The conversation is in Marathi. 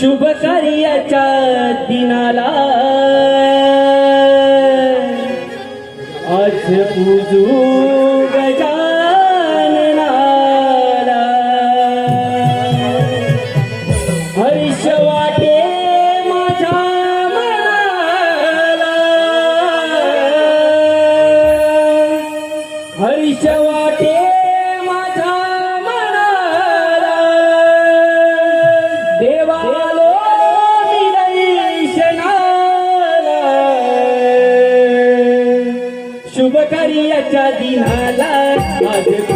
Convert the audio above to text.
शुभ कार्याच्या दिनाला. आज पूजू दिनाला आज